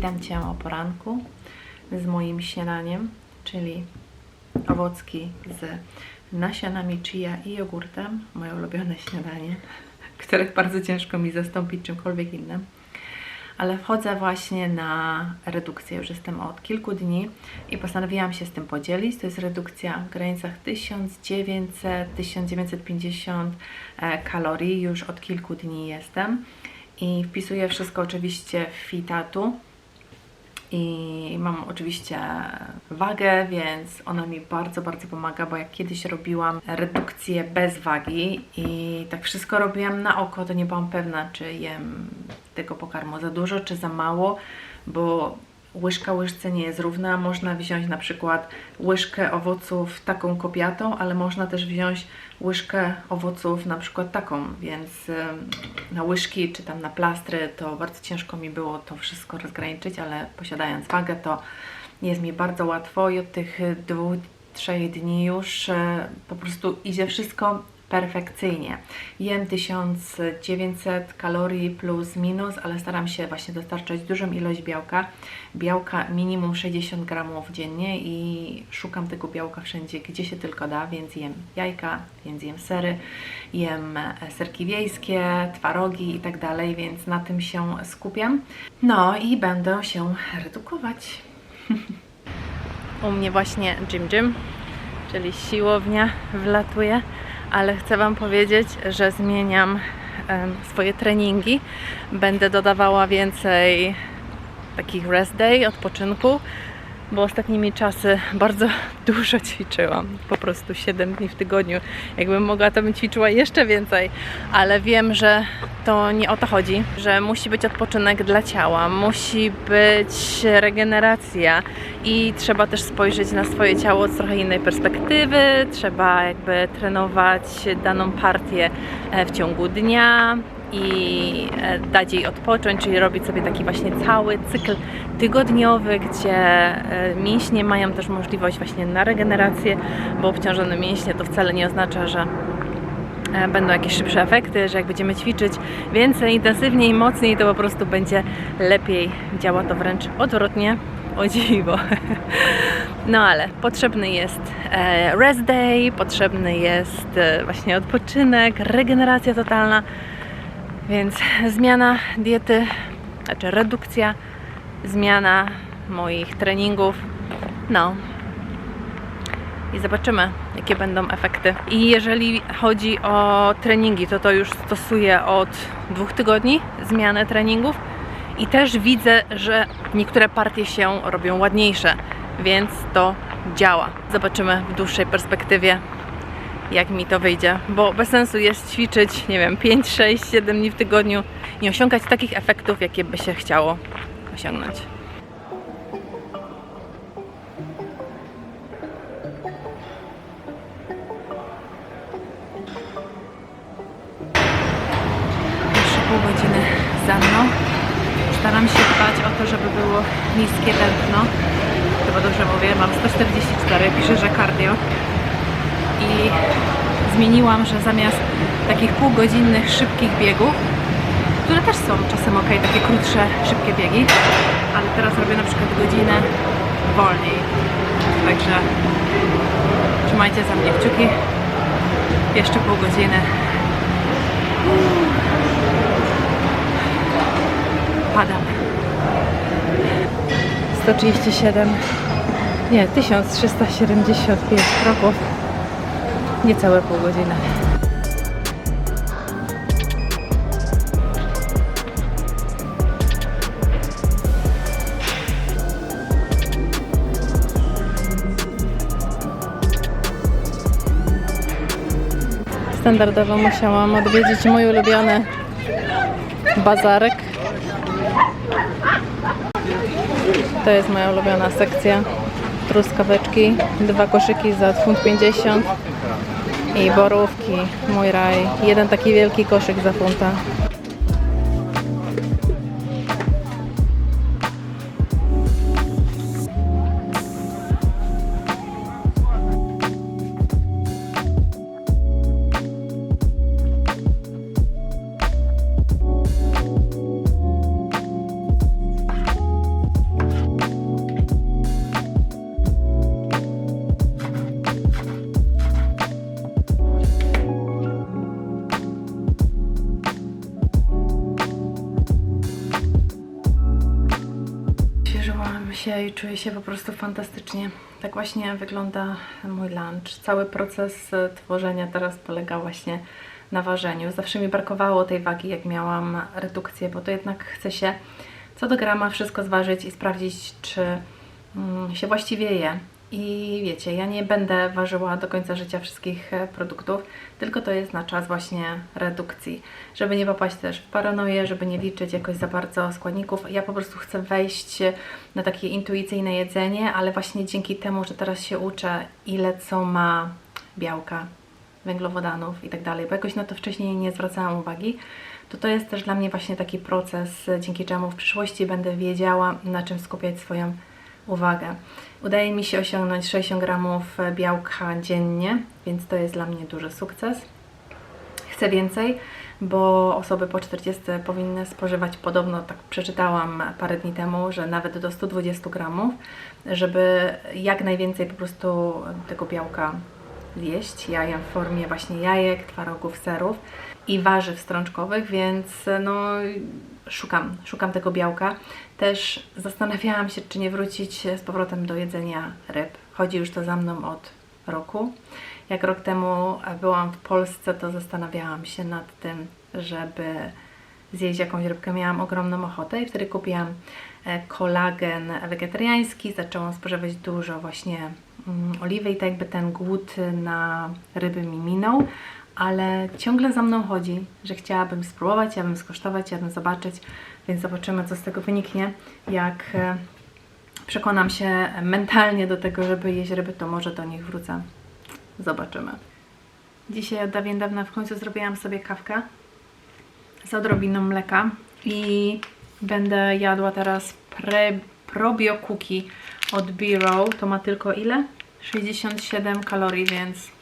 śniadanku z moim śniadaniem, czyli owocki z nasionami chia i jogurtem, moje ulubione śniadanie, których bardzo ciężko mi zastąpić czymkolwiek innym. Ale wchodzę właśnie na redukcję, już jestem od kilku dni i postanowiłam się z tym podzielić. To jest redukcja w granicach 1900-1950 e, kalorii, już od kilku dni jestem i wpisuję wszystko oczywiście w Fitatu. I mam oczywiście wagę, więc ona mi bardzo, bardzo pomaga, bo jak kiedyś robiłam redukcję bez wagi i tak wszystko robiłam na oko, to nie byłam pewna, czy jem tego pokarmu za dużo, czy za mało, bo łyżka łyżce nie jest równa. Można wziąć na przykład łyżkę owoców taką kopiatą, ale można też wziąć łyżkę owoców na przykład taką, więc na łyżki czy tam na plastry to bardzo ciężko mi było to wszystko rozgraniczyć, ale posiadając wagę to jest mi bardzo łatwo i od tych dwóch, trzech dni już y, po prostu idzie wszystko perfekcyjnie. Jem 1900 kalorii plus minus, ale staram się właśnie dostarczać dużą ilość białka. Białka minimum 60 gramów dziennie i szukam tego białka wszędzie, gdzie się tylko da, więc jem jajka, więc jem sery, jem serki wiejskie, twarogi i tak dalej, więc na tym się skupiam. No i będę się redukować. U mnie właśnie Gym Gym, czyli siłownia wlatuje, ale chcę Wam powiedzieć, że zmieniam swoje treningi. Będę dodawała więcej takich rest day, odpoczynku, bo ostatnimi czasy bardzo dużo ćwiczyłam. Po prostu 7 dni w tygodniu. Jakbym mogła, to bym ćwiczyła jeszcze więcej, ale wiem, że to nie o to chodzi, że musi być odpoczynek dla ciała, musi być regeneracja i trzeba też spojrzeć na swoje ciało z trochę innej perspektywy. Trzeba jakby trenować daną partię e, w ciągu dnia i e, dać jej odpocząć, czyli robić sobie taki właśnie cały cykl tygodniowy, gdzie e, mięśnie mają też możliwość właśnie na regenerację, bo obciążone mięśnie to wcale nie oznacza, że e, będą jakieś szybsze efekty, że jak będziemy ćwiczyć więcej, intensywniej, mocniej, to po prostu będzie lepiej. Działa to wręcz odwrotnie. O dziwo. No ale potrzebny jest rest day, potrzebny jest właśnie odpoczynek, regeneracja totalna. Więc zmiana diety, znaczy redukcja, zmiana moich treningów. No. I zobaczymy, jakie będą efekty. I jeżeli chodzi o treningi, to to już stosuję od dwóch tygodni zmianę treningów. I też widzę, że niektóre partie się robią ładniejsze, więc to działa. Zobaczymy w dłuższej perspektywie, jak mi to wyjdzie, bo bez sensu jest ćwiczyć, nie wiem, 5, 6, 7 dni w tygodniu i osiągać takich efektów, jakie by się chciało osiągnąć. Jeszcze pół godziny za mną. Staram się dbać o to, żeby było niskie tętno. Chyba dobrze mówię, mam 144, piszę, że cardio i zmieniłam, że zamiast takich półgodzinnych, szybkich biegów, które też są czasem ok, takie krótsze, szybkie biegi, ale teraz robię na przykład godzinę wolniej. Także trzymajcie za mnie kciuki. Jeszcze pół godziny. Padam. 137, nie, 1375 kroków niecałe pół godziny. Standardowo musiałam odwiedzić mój ulubiony bazarek. To jest moja ulubiona sekcja. Truskaweczki, dwa koszyki za funt 50 i borówki, mój raj. Jeden taki wielki koszyk za funta. I czuję się po prostu fantastycznie. Tak właśnie wygląda mój lunch. Cały proces e, tworzenia teraz polega właśnie na ważeniu. Zawsze mi brakowało tej wagi, jak miałam redukcję, bo to jednak chce się co do grama wszystko zważyć i sprawdzić, czy mm, się właściwie je. I wiecie, ja nie będę ważyła do końca życia wszystkich e, produktów, tylko to jest na czas właśnie redukcji, żeby nie popaść też w paranoję, żeby nie liczyć jakoś za bardzo składników. Ja po prostu chcę wejść na takie intuicyjne jedzenie, ale właśnie dzięki temu, że teraz się uczę, ile co ma białka, węglowodanów i tak dalej, bo jakoś na to wcześniej nie zwracałam uwagi, to to jest też dla mnie właśnie taki proces, dzięki czemu w przyszłości będę wiedziała, na czym skupiać swoją uwagę. Udaje mi się osiągnąć 60 gramów białka dziennie, więc to jest dla mnie duży sukces. Chcę więcej, bo osoby po 40 powinny spożywać podobno, tak przeczytałam parę dni temu, że nawet do 120 gramów, żeby jak najwięcej po prostu tego białka zjeść. Ja jem w formie właśnie jajek, twarogów, serów i warzyw strączkowych, więc no szukam, szukam tego białka. Też zastanawiałam się, czy nie wrócić z powrotem do jedzenia ryb. Chodzi już to za mną od roku. Jak rok temu byłam w Polsce, to zastanawiałam się nad tym, żeby zjeść jakąś rybkę. Miałam ogromną ochotę i wtedy kupiłam e, kolagen wegetariański. Zaczęłam spożywać dużo właśnie mm, oliwy i tak jakby ten głód na ryby mi minął ale ciągle za mną chodzi, że chciałabym spróbować, chciałabym skosztować, chciałabym zobaczyć, więc zobaczymy, co z tego wyniknie. Jak e, przekonam się mentalnie do tego, żeby jeść ryby, to może do nich wrócę. Zobaczymy. Dzisiaj od dawien dawna w końcu zrobiłam sobie kawkę z odrobiną mleka i będę jadła teraz pre, probio cookie od Biro. To ma tylko ile? 67 kalorii, więc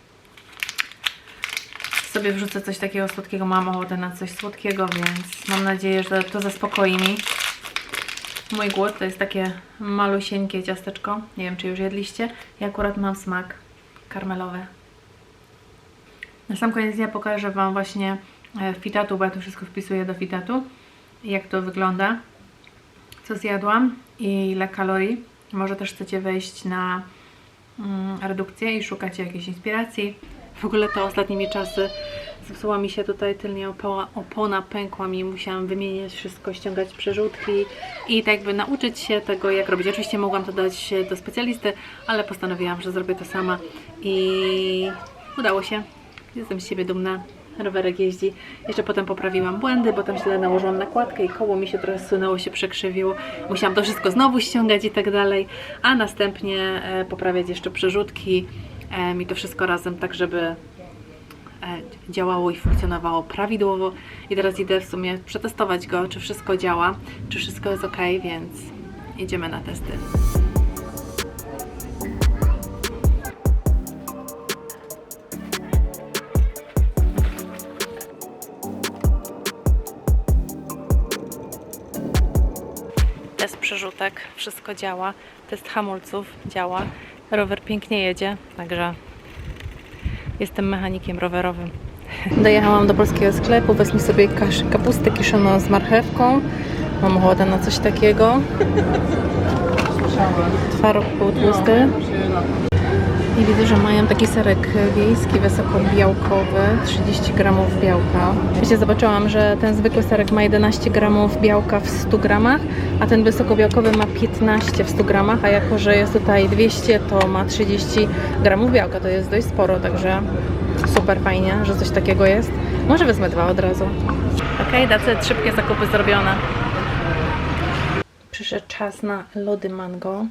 sobie wrzucę coś takiego słodkiego. Mam ochotę na coś słodkiego, więc mam nadzieję, że to zaspokoi mi mój głód. To jest takie malusieńkie ciasteczko. Nie wiem, czy już jedliście. Ja akurat mam smak karmelowy. Na sam koniec dnia pokażę Wam właśnie e, fitatu, bo ja to wszystko wpisuję do fitatu. Jak to wygląda, co zjadłam i ile kalorii. Może też chcecie wejść na mm, redukcję i szukacie jakiejś inspiracji. W ogóle to ostatnimi czasy zepsuła mi się tutaj tylnie opona, opona pękła mi, musiałam wymieniać wszystko, ściągać przerzutki i tak jakby nauczyć się tego, jak robić. Oczywiście mogłam to dać do specjalisty, ale postanowiłam, że zrobię to sama i udało się. Jestem z siebie dumna. Rowerek jeździ. Jeszcze potem poprawiłam błędy, bo tam źle nałożyłam nakładkę i koło mi się trochę zsunęło, się przekrzywiło. Musiałam to wszystko znowu ściągać i tak dalej, a następnie e, poprawiać jeszcze przerzutki i to wszystko razem, tak żeby e, działało i funkcjonowało prawidłowo. I teraz idę w sumie przetestować go, czy wszystko działa, czy wszystko jest ok, więc idziemy na testy. Test przerzutek, wszystko działa. Test hamulców działa. Rower pięknie jedzie, także jestem mechanikiem rowerowym. Dojechałam do polskiego sklepu, wezmę sobie kapustę kiszoną z marchewką. Mam ochotę na coś takiego. Twaróg półtłusty. I widzę, że mają taki serek wiejski, wysokobiałkowy, 30 gramów białka. Wiecie, zobaczyłam, że ten zwykły serek ma 11 gramów białka w 100 gramach, a ten wysokobiałkowy ma 15 w 100 gramach, a jako, że jest tutaj 200, to ma 30 gramów białka. To jest dość sporo, także super fajnie, że coś takiego jest. Może wezmę dwa od razu. Okej, okay, it. Szybkie zakupy zrobione. Przyszedł czas na lody mango.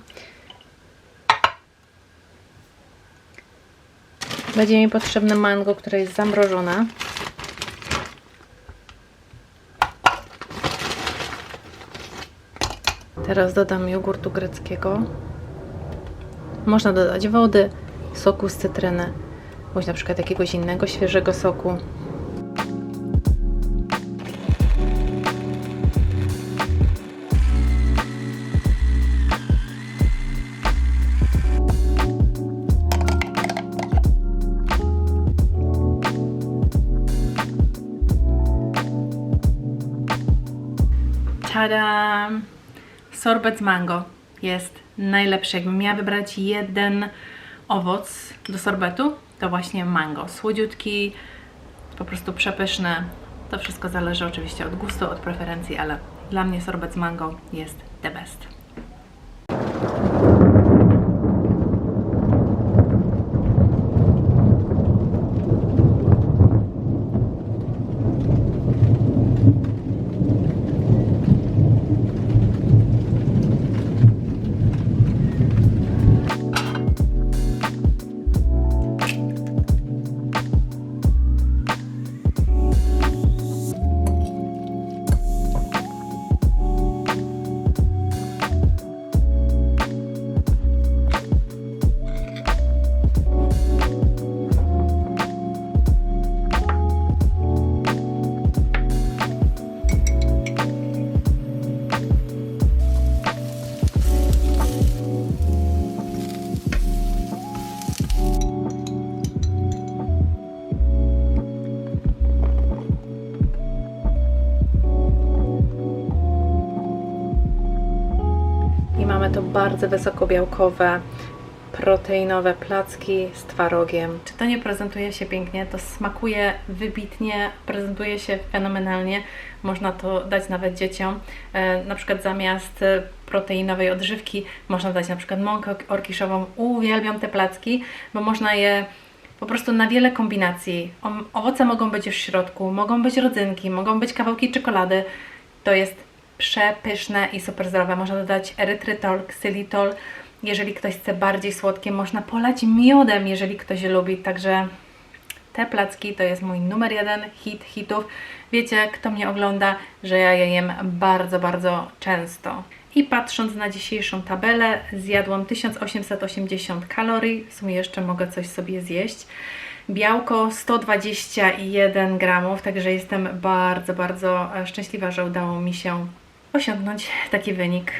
Będzie mi potrzebne mango, które jest zamrożone. Teraz dodam jogurtu greckiego. Można dodać wody, soku z cytryny, bądź na przykład jakiegoś innego świeżego soku. Tada! Sorbet z mango jest najlepszy. Jakbym miała wybrać jeden owoc do sorbetu, to właśnie mango. Słodziutki, po prostu przepyszny. To wszystko zależy oczywiście od gustu, od preferencji, ale dla mnie sorbet z mango jest the best. To bardzo wysokobiałkowe, proteinowe placki z twarogiem. Czy to nie prezentuje się pięknie? To smakuje wybitnie, prezentuje się fenomenalnie. Można to dać nawet dzieciom. E, na przykład zamiast proteinowej odżywki można dać na przykład mąkę orkiszową. Uwielbiam te placki, bo można je po prostu na wiele kombinacji. O- Owoce mogą być już w środku, mogą być rodzynki, mogą być kawałki czekolady. To jest przepyszne i super zdrowe. Można dodać erytrytol, ksylitol. Jeżeli ktoś chce bardziej słodkie, można polać miodem, jeżeli ktoś lubi. Także te placki to jest mój numer jeden hit hitów. Wiecie, kto mnie ogląda, że ja je jem bardzo, bardzo często. I patrząc na dzisiejszą tabelę, zjadłam 1880 kalorii. W sumie jeszcze mogę coś sobie zjeść. Białko 121 gramów, także jestem bardzo, bardzo e, szczęśliwa, że udało mi się osiągnąć taki wynik.